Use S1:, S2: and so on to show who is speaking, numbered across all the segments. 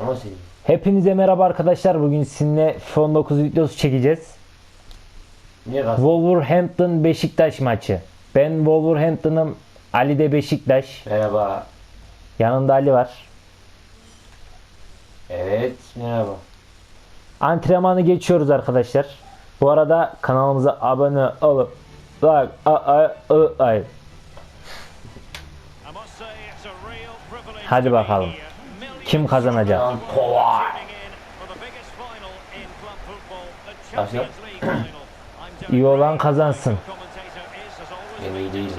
S1: Ama.
S2: Hepinize merhaba arkadaşlar. Bugün sizinle FIFA 19 videosu çekeceğiz.
S1: Niye gaz?
S2: Wolverhampton Beşiktaş maçı. Ben Wolverhampton'ım. Ali de Beşiktaş.
S1: Merhaba.
S2: Yanında Ali var.
S1: Evet. Merhaba.
S2: Antrenmanı geçiyoruz arkadaşlar. Bu arada kanalımıza abone olup like a a a a
S3: Hadi bakalım.
S2: Kim kazanacak?
S3: Başla.
S2: İyi olan kazansın.
S1: Ben iyi değilim.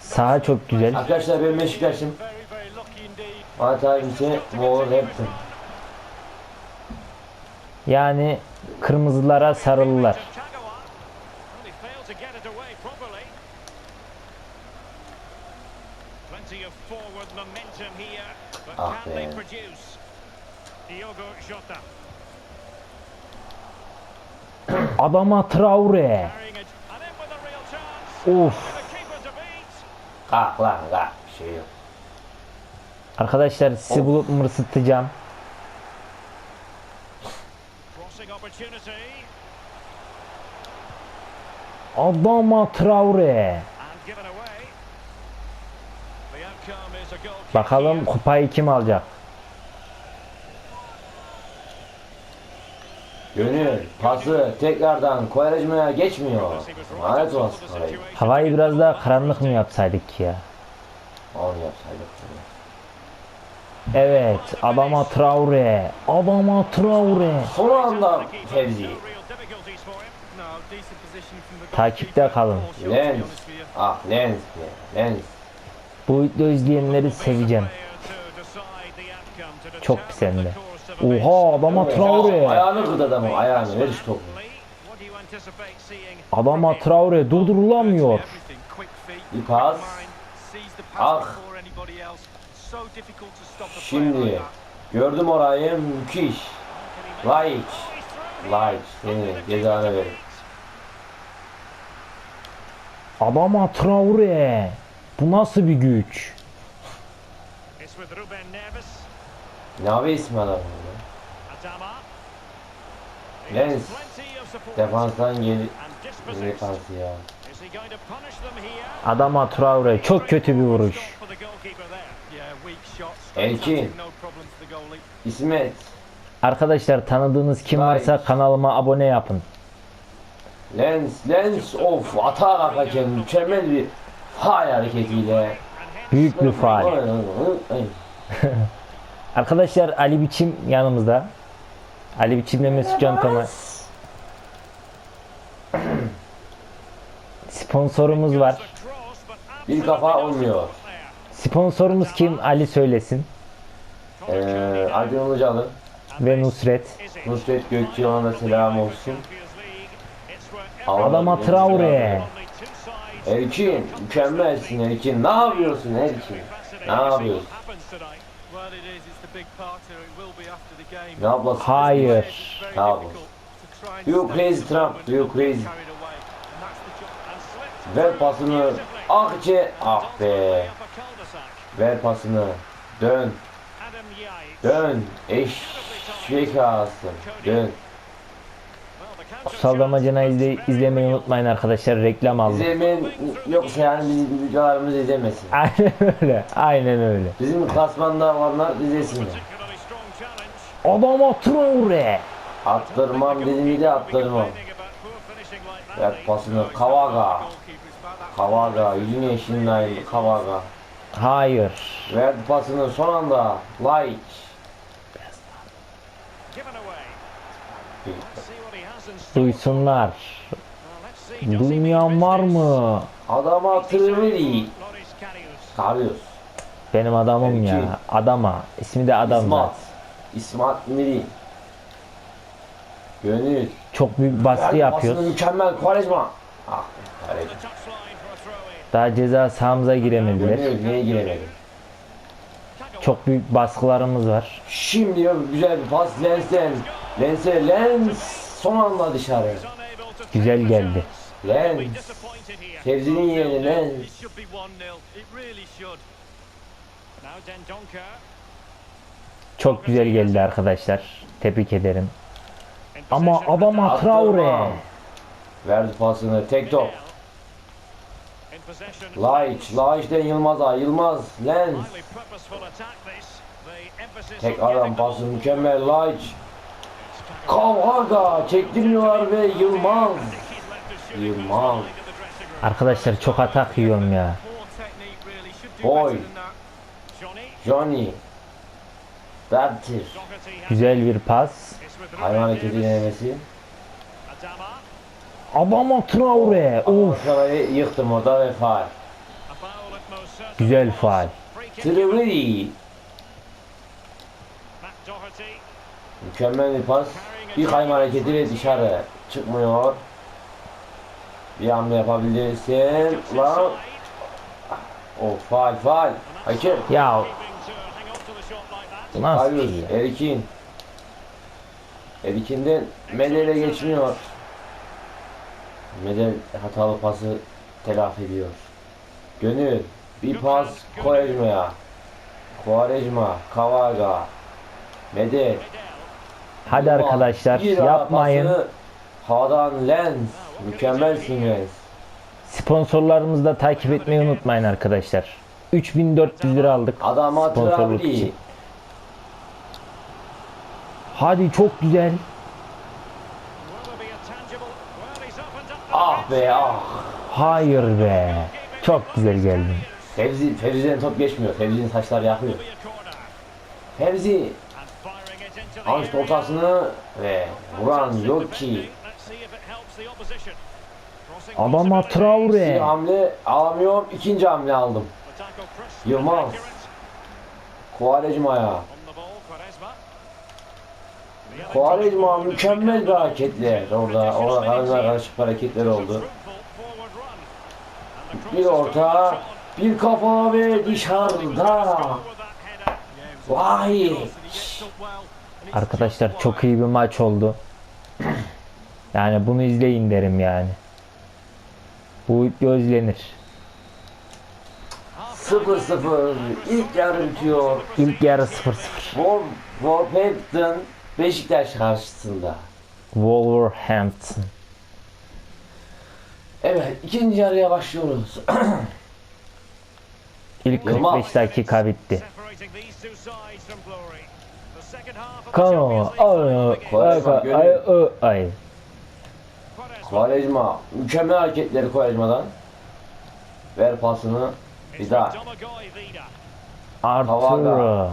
S2: Saha çok güzel.
S1: Arkadaşlar ben Beşiktaş'ım. Fatih ise Wolverhampton.
S2: Yani kırmızılara sarılılar.
S3: Plenty of forward momentum here, but
S1: Ah
S3: can they
S1: be.
S3: produce? Diogo Jota
S2: Adama Traore. Of.
S1: Kalk lan kalk. Bir şey yok.
S2: Arkadaşlar sizi bulup mırsıtacağım.
S3: Crossing opportunity,
S2: Adama Traore.
S3: and given away. The outcome is a goal. kick
S2: Bakalım kupayı kim alacak?
S1: Gönül pası tekrardan Koyaracıma'ya geçmiyor. Lanet olsun.
S2: Havayı biraz daha karanlık mı yapsaydık ki ya?
S1: Onu yapsaydık.
S2: Evet, Adama Traore. Adama Traore.
S1: Son anda Fevzi.
S2: Takipte kalın.
S1: Lens. Ah Lens. Lens.
S2: Bu videoyu izleyenleri seveceğim. Çok
S3: course of events.
S2: Oha Adama Traore.
S1: Ayağını kırdı adamın ayağını. Ver şu topu.
S2: Adama Traore durdurulamıyor.
S1: Bir pas. Ah. Şimdi gördüm orayı müthiş. Laiç. Laiç. Seni cezanı verin.
S2: Adama Traore. Bu nasıl bir güç?
S1: Adamın? ya?
S3: Adama.
S1: Lens. Defanstan gel defansı ya.
S2: Adama Traore çok kötü bir vuruş.
S1: Elkin. İsmet.
S2: Arkadaşlar tanıdığınız kim varsa kanalıma abone yapın.
S1: Lens. Lens. Of. Atağa kalkarken mükemmel bir fay hareketiyle.
S2: Büyük bir faal. Arkadaşlar Ali Biçim yanımızda. Ali Biçim'le Mesut Can Tomay. Sponsorumuz var.
S1: Bir kafa olmuyor.
S2: Sponsorumuz kim? Ali söylesin.
S1: Ee, Acun Ilıcalı.
S2: Ve Nusret.
S1: Nusret Gökçeoğlu'na da selam olsun.
S2: Adama Traore.
S1: Elçin. Mükemmelsin Elçin. Ne yapıyorsun Elçin? Ne yapıyorsun? Ne yapıyorsun?
S2: Hayır.
S1: Ne yapıyorsun? You crazy Trump. You crazy. Ver pasını. İçe. Ah be. Ver pasını. Dön. Dön. Eşek ağası. Dön.
S2: Kutsal Damacana izle, izlemeyi unutmayın arkadaşlar. Reklam aldım.
S1: İzlemeyen yoksa yani bizim videolarımızı izlemesin.
S2: Aynen öyle. Aynen öyle.
S1: Bizim klasmanda olanlar izlesinler.
S2: Adama Traore.
S1: Attırmam dediğimi de attırmam. Ver pasını. Kavaga. Kavaga. Yüzün yeşilin Kavaga.
S2: Hayır.
S1: Ver pasını son anda. Like.
S2: Duysunlar. Duymayan var mı?
S1: Adama tırmiri. Karıyoruz.
S2: Benim adamım ya. Adama. İsmi de adam
S1: İsmat. İsmat Miri. Gönül.
S2: Çok büyük baskı
S1: pasını
S2: yapıyoruz.
S1: mükemmel Quaresma. Ah. Quaresma.
S2: Daha ceza sahamıza giremediler.
S1: Gönül niye giremedi?
S2: Çok büyük baskılarımız var.
S1: Şimdi yok güzel bir pas Lens'ten. Lens'e Lens son anda dışarı.
S2: güzel geldi.
S1: Lens. Fevzi'nin yerine Lens.
S3: It should be 1-0. It really should. Now Dendonka.
S2: Çok güzel geldi arkadaşlar. Tebrik ederim. Ama adama. Traore.
S1: Verdi pasını. Tek top. Laiç. Laiç'ten Yılmaz'a. Yılmaz. Lens. Tek adam pası mükemmel. Laiç. Kavhaga. Çektirmiyorlar ve Yılmaz. Yılmaz.
S2: Arkadaşlar çok atak yiyorum ya.
S1: Boy. Johnny. Bertir.
S2: Güzel bir pas.
S1: Hayvan hareketi denemesi.
S2: Adama Traore. Of.
S1: Şurayı yıktım orada ve faal.
S2: Güzel faal.
S1: Trivri. Mükemmel bir pas. Bir kayma hareketi ve dışarı çıkmıyor. Bir hamle yapabilirsin. Lan. O faal faal. Hakem.
S2: Ya nasıl
S1: Hayır.
S2: ya?
S1: Erikin. Erikin'den Medel'e geçmiyor. Medel hatalı pası telafi ediyor. Gönül. Bir pas Kovarejma'ya. Kovarejma. Kavaga. Medel.
S2: Hadi arkadaşlar yapmayın.
S1: pası Hadan Lens. Mükemmelsin Lens.
S2: Sponsorlarımızı da takip etmeyi unutmayın arkadaşlar. 3400 lira aldık.
S1: Adama
S2: Sponsorluk için. Hadi çok güzel.
S1: Ah be ah.
S2: Hayır be. Çok güzel geldin.
S1: Fevzi, Fevzi'den top geçmiyor. Fevzi'nin saçları yakıyor. Fevzi Hans ortasını ve vuran yok ki.
S2: Adama
S1: Bir
S2: Traore.
S1: hamle alamıyorum. İkinci hamle aldım. Yılmaz. Kovarejma'ya. Kovarejma mükemmel bir hareketler orada. Orada karınlar karışık hareketler oldu. Bir orta, bir kafa ve dışarıda. Vay.
S2: Arkadaşlar çok iyi bir maç oldu. Yani bunu izleyin derim yani. Bu video izlenir.
S1: 0-0 ilk yarı bitiyor.
S2: İlk yarı 0-0.
S1: Wol- Wolverhampton Beşiktaş karşısında.
S2: Wolverhampton.
S1: Evet ikinci yarıya başlıyoruz.
S2: İlk
S1: Yılmaz.
S2: 45 dakika bitti.
S3: Kano,
S2: Kano, ay, ay.
S1: Kovarejma mükemmel hareketleri Kovarejma'dan. Ver pasını bir daha.
S2: Arturo.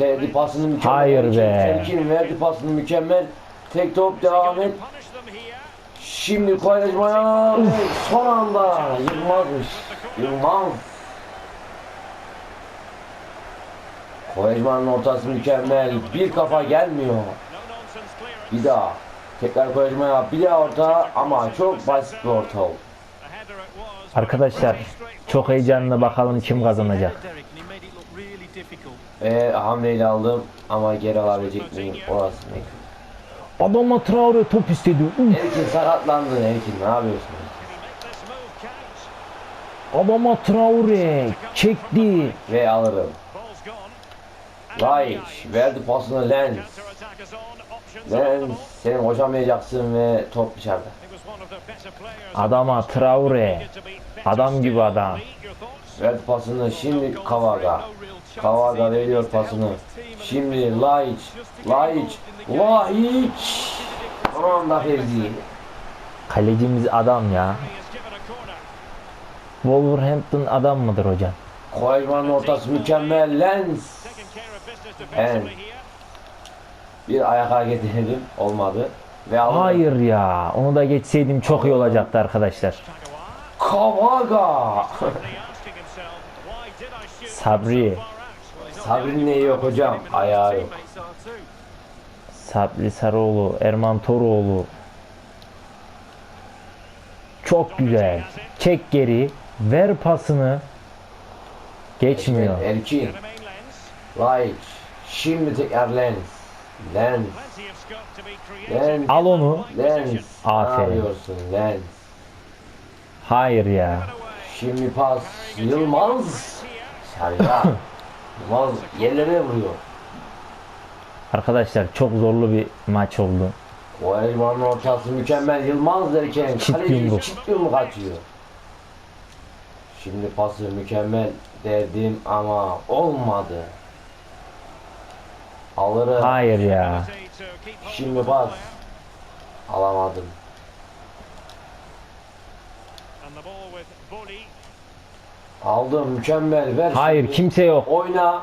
S1: Verdi pasını mükemmel.
S2: Hayır be.
S1: Erkin verdi pasını mükemmel. Tek top devam et. Şimdi ve son anda Yılmaz'mış. Yılmaz. Kovarejma'nın ortası mükemmel. Bir kafa gelmiyor. Bir daha. Tekrar Kovarejma'ya bir daha orta ama çok basit bir orta oldu.
S2: Arkadaşlar çok heyecanlı bakalım kim kazanacak.
S1: Ve hamleyle aldım ama geri alabilecek miyim? Orası ne?
S2: Adama Traore top istedi. Uf.
S1: Erkin sakatlandın Erkin ne yapıyorsun?
S2: Adama Traore çekti.
S1: Ve alırım. Laiç verdi pasını Lens. Lens seni koşamayacaksın ve top dışarıda.
S2: Adama Traore. Adam gibi adam.
S1: Verdi pasını şimdi Kavaga. Kavaga veriyor pasını. Şimdi Laiç. Laiç. Laiç. Son anda Fevzi.
S2: Kalecimiz adam ya. Wolverhampton adam mıdır hocam?
S1: Koymanın ortası mükemmel. Lens. Evet. Bir ayak hareketi denedim. Olmadı. Ve aldım.
S2: Hayır ya. Onu da geçseydim çok iyi olacaktı arkadaşlar.
S1: Kavaga.
S2: Sabri.
S1: Sabri'nin neyi yok hocam? Ayağı yok.
S2: Sabri Sarıoğlu, Erman Toroğlu. Çok güzel. Çek geri. Ver pasını. Geçmiyor.
S1: Erkin. Laiç. Şimdi tekrar Lens. Lens. Lens.
S2: Al onu.
S1: Lens.
S2: Aferin.
S1: Ne yapıyorsun Lens?
S2: Hayır ya.
S1: Şimdi pas. Yılmaz. Dışarıya. Yılmaz yerlere vuruyor.
S2: Arkadaşlar çok zorlu bir maç oldu.
S1: O elmanın ortası mükemmel. Yılmaz derken
S2: Çift
S1: kaleci
S2: yumruk.
S1: çift yumruk atıyor. Şimdi pası mükemmel derdim ama olmadı. Alırım.
S2: Hayır ya.
S1: Şimdi bas. Alamadım.
S3: And the ball with Boli.
S1: Aldım mükemmel ver.
S2: Hayır
S1: şimdi.
S2: kimse yok.
S1: Oyna.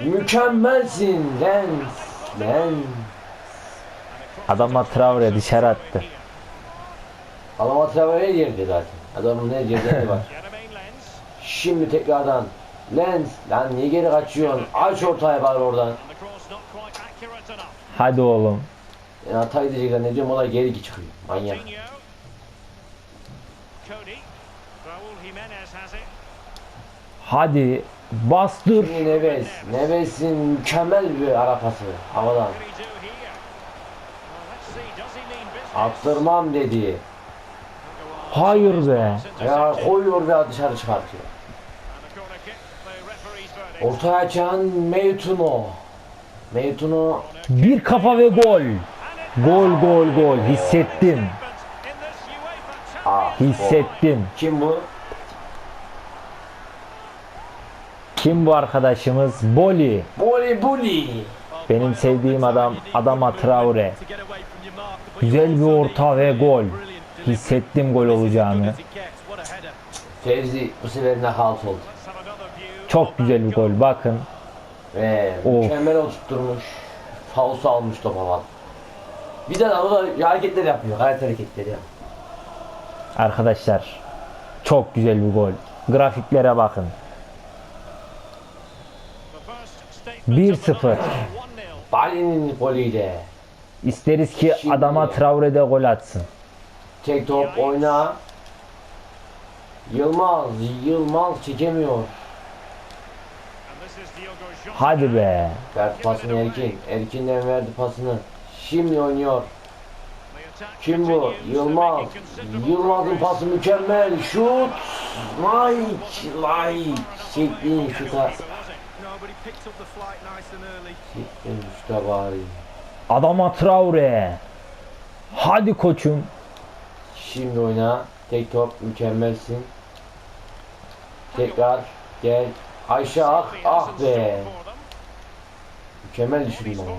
S1: Mükemmelsin Lens. Lens.
S2: Adama Traore dışarı attı.
S1: Alama Traore'ye girdi zaten. Adamın ne cezası var. Şimdi tekrardan Lens. Lan niye geri kaçıyorsun? Aç ortaya bari oradan.
S2: Hadi oğlum.
S1: Yani hata edecekler ne diyorum o da geri çıkıyor. Manyak.
S2: Hadi bastır.
S1: Şimdi Neves. Neves'in mükemmel bir ara pası havadan. Attırmam dedi.
S2: Hayır be.
S1: Ya koyuyor ve dışarı çıkartıyor.
S3: And a corner kick. The referee's verdict.
S1: Ortaya açan Meytuno. Meytuno
S2: Bir kafa ve gol. Gol gol gol. Hissettim.
S3: UEFA
S1: ah,
S2: Hissettim.
S1: Kim bu?
S2: Kim bu arkadaşımız? Boli.
S1: Boli Boli.
S2: Benim sevdiğim adam Adama Traore. Güzel bir orta ve gol. Hissettim gol olacağını.
S1: Fevzi bu sefer nakavt oldu.
S2: Çok güzel bir gol. Bakın.
S1: Ve
S2: Of.
S1: mükemmel oturtturmuş. Fausu almış top havadan. Bir de o da hareketler yapıyor. Gayet hareketleri yapıyor.
S2: Arkadaşlar. Çok güzel bir gol. Grafiklere bakın. 1-0.
S3: of the night. 1-0.
S1: Bali'nin golüyle.
S2: İsteriz ki
S1: Şimdi-
S2: adama Traore de gol atsın.
S1: Tek top oyna. Yılmaz, Yılmaz çekemiyor.
S2: Hadi be.
S1: Verdi pasını Erkin. Erkin'den verdi pasını. Şimdi oynuyor. Kim bu? Yılmaz. Yılmaz'ın pası mükemmel. Şut. Like, like. Çektiğin şuta. Çektiğin şuta bari.
S2: Adama Traore. Hadi koçum.
S1: Şimdi oyna. Tek top mükemmelsin. Tekrar gel. Ayşe ah ah be. Mükemmel düşürdüm onu.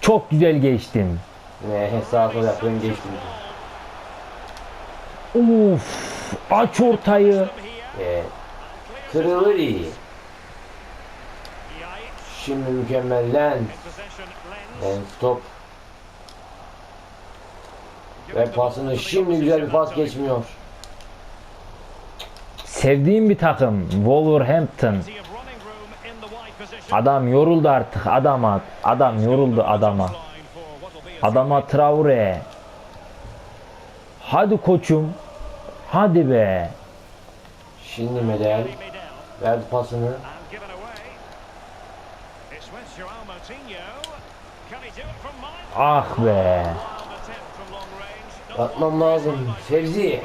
S2: Çok güzel geçtim.
S1: Ve sağa sola yap ben geçtim.
S2: Uf. Aç ortayı.
S3: Them Yayic
S1: Şimdi mükemmel Lens.
S3: Lens.
S1: Top. Ve pasını şimdi güzel bir pas geçmiyor.
S2: Sevdiğim bir takım. Wolverhampton. Adam yoruldu artık. Adama. Adam yoruldu adama. Adama Traore. Hadi koçum. Hadi be.
S1: Şimdi Medel. Verdi pasını.
S2: Ah be.
S1: Atmam lazım. Fevzi.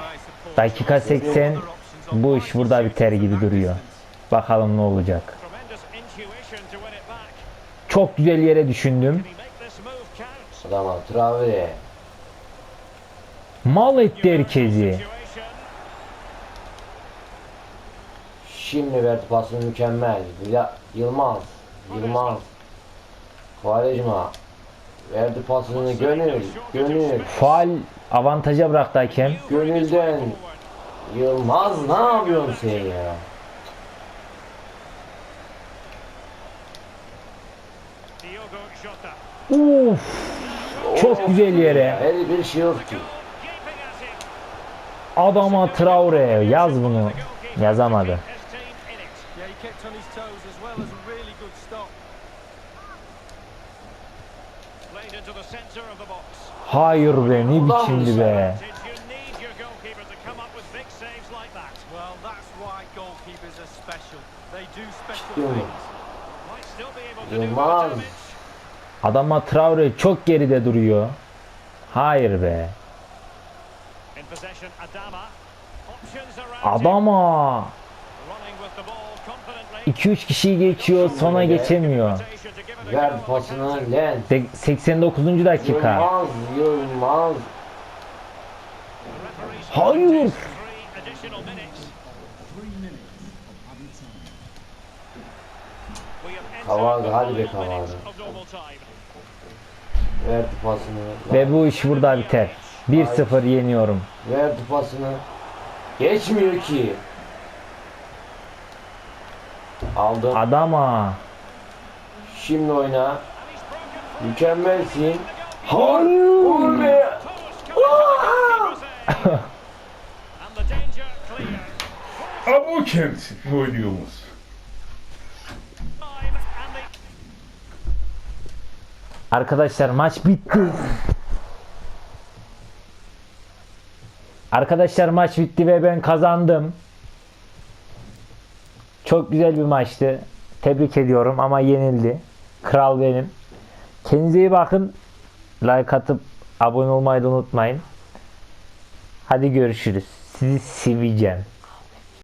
S2: Dakika 80. Bu iş burada biter gibi duruyor. Bakalım ne olacak. Çok güzel yere düşündüm.
S1: Adama Traore.
S2: Mal etti herkesi.
S1: Şimdi verdi pasını mükemmel. Vila, Yılmaz. Yılmaz. Quaresma. Verdi pasını gönül. Gönül.
S2: Faal avantaja bıraktı hakem.
S1: Gönülden. Yılmaz ne yapıyorsun sen ya?
S2: Uf. Çok güzel yere.
S1: Her bir şey yok ki.
S2: Adama Traore. Yaz bunu. Yazamadı. Be
S3: able able to do
S1: Yılmaz.
S2: Adama Traore çok geride duruyor. Hayır be.
S3: Adama. Options around him.
S2: Adama
S3: Running with the ball confidently.
S2: 2-3 kişiyi geçiyor sonra geçemiyor.
S1: Ver
S3: counter.
S1: Lens.
S2: Sek- 89. dakika.
S1: Yılmaz, Yılmaz.
S2: Hayır.
S3: the
S1: hadi be
S3: time.
S1: Verdi pasını.
S2: Ve bu iş burada biter. 1-0 yeniyorum.
S1: Verdi pasını. Geçmiyor ki. Aldım.
S2: Adama.
S1: Şimdi oyna. Mükemmelsin. Vur be.
S4: Ama o kendisi oynuyoruz.
S2: Arkadaşlar maç bitti. Arkadaşlar maç bitti ve ben kazandım. Çok güzel bir maçtı. Tebrik ediyorum ama yenildi. Kral benim. Kendinize iyi bakın. Like atıp abone olmayı da unutmayın. Hadi görüşürüz. Sizi seveceğim.